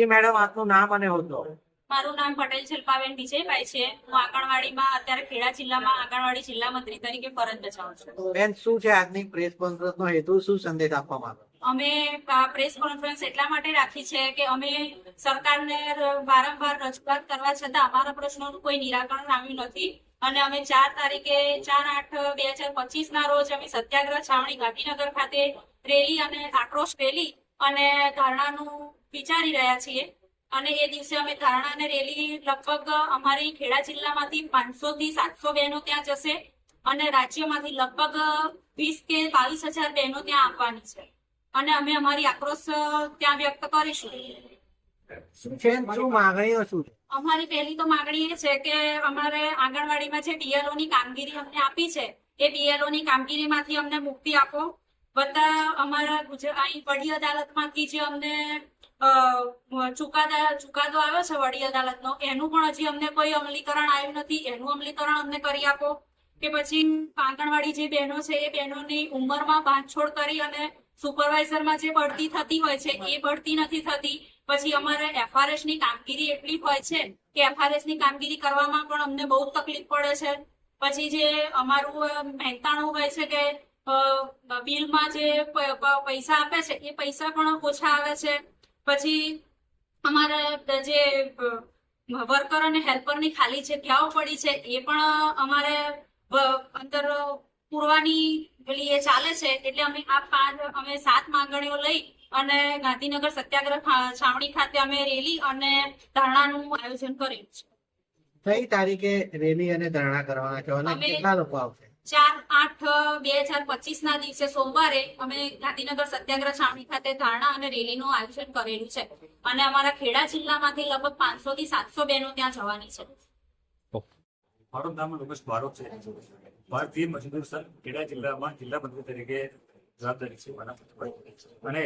જી madam આપનું નામ અને હોદ્દો. મારું નામ પટેલ શિલ્પાબેન વિજયભાઈ છે. હું આંગણવાડીમાં અત્યારે ખેડા જિલ્લામાં આંગણવાડી જિલ્લા મંત્રી તરીકે ફરજ બજાવું છું. બેન શું છે આજની પ્રેસ કોન્ફરન્સનો હેતુ? શું સંદેશ આપવા માંગો? અમે પ્રેસ કોન્ફરન્સ એટલા માટે રાખી છે કે અમે સરકારને વારંવાર રજૂઆત કરવા છતાં અમારા પ્રશ્નોનું કોઈ નિરાકરણ આવ્યું નથી. અને અમે ચાર તારીખે ચાર આઠ બે હજાર પચીસ ના રોજ અમે સત્યાગ્રહ છાવણી ગાંધીનગર ખાતે રેલી અને આક્રોશ રેલી અને ધારણાનું વિચારી રહ્યા છીએ. અને એ દિવસે અમે ધારણા અને રેલી લગભગ અમારી ખેડા જિલ્લામાંથી પાંચસો થી સાતસો બહેનો ત્યાં જશે અને રાજ્યમાંથી લગભગ વીસ કે બાવીસ હજાર બહેનો ત્યાં આવવાની છે. અને અમે અમારી આક્રોશ ત્યાં વ્યક્ત કરીશું. અમારી પહેલી તો માંગણી એ છે કે અમારે આંગણવાડીમાં જે બીએલઓ ની કામગીરી અમને આપી છે એ બીએલઓ ની કામગીરીમાંથી અમને મુક્તિ આપો. બધા અમારા ગુજરાત, અહીં વડી અદાલતમાંથી જે અમને ચુકાદા, ચુકાદો આવ્યો છે વડી અદાલતનો, એનું પણ હજી અમને કોઈ અમલીકરણ આવ્યું નથી. એનું અમલીકરણ અમને કરી આપો. કે પછી આંગણવાડી જે બહેનો છે, એ બહેનોની ઉંમરમાં બાંધછોડ કરી અને સુપરવાઇઝરમાં જે બઢતી થતી હોય છે, એ બઢતી નથી થતી. પછી અમારે એફઆરએસની કામગીરી એટલી હોય છે કે એફઆરએસની કામગીરી કરવામાં પણ અમને બહુ તકલીફ પડે છે. પછી જે અમારું મહેતાણું હોય છે કે બિલમાં જે પૈસા આપે છે એ પૈસા પણ ઓછા આવે છે. પછી અમારે જે વર્કર અને હેલ્પરની ખાલી જગ્યાઓ પડી છે એ પણ અમારે અંદર પૂરવાની પેલી એ ચાલે છે એટલે અમે આ પાંચ અમે સાત માંગણીઓ લઈ અને ગાંધીનગર સત્યાગ્રહ છાવણી ખાતે અમે રેલી અને ધરણાનું આયોજન કર્યું છે. કઈ તારીખે રેલી અને ધરણા કરવાના છો? અને કેટલા લોકો આવશે? ચાર આઠ, બે હજાર પચીસ ના દિવસે સોમવારે અમે ગાંધીનગર સત્યાગ્રહ છાવણી ખાતે ધરણા અને રેલીનું આયોજન કરેલું છે. અને અમારા ખેડા જિલ્લામાંથી લગભગ પાંચસો થી સાતસો બહેનો ત્યાં જવાની છે. ભારતીય મજદૂર સંઘ ખેડા જિલ્લામાં જિલ્લા મંત્રી તરીકે જવાબદારી છે. અને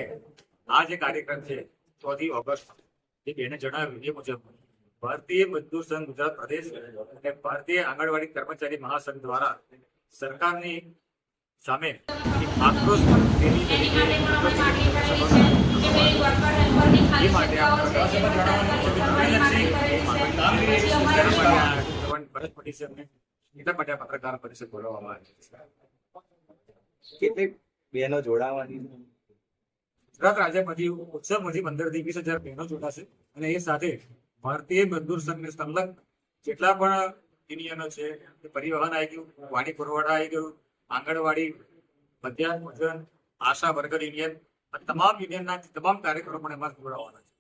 આ જે કાર્યક્રમ છે, ચોથી ઓગસ્ટ, એ બેને જણાવ્યું એ મુજબ, ભારતીય મજદૂર સંઘ ગુજરાત પ્રદેશ અને ભારતીય આંગણવાડી કર્મચારી મહાસંઘ દ્વારા સરકારની સામે એક આક્રોશ પણ એ માટે એટલા. એટલા માટે આ પત્રકાર પરિષદ બોલાવવામાં આવી છે. કેટલી બહેનો જોડાવાની ગુજરાત રાજ્યમાંથી ઉત્સવમાંથી પંદરથી વીસ હજાર બહેનો જોડાશે. અને એ સાથે ભારતીય મજદૂર સંઘને સંલગ્ન જેટલા પણ યુનિયનો છે પરિવહન આવી ગયું વાણી પુરવઠા આવી ગયું, આંગણવાડી, મધ્યાહન ભોજન, આશા વર્કર યુનિયન તમામ યુનિયનના તમામ કાર્યક્રમોને એમાં જોડાવાના છે.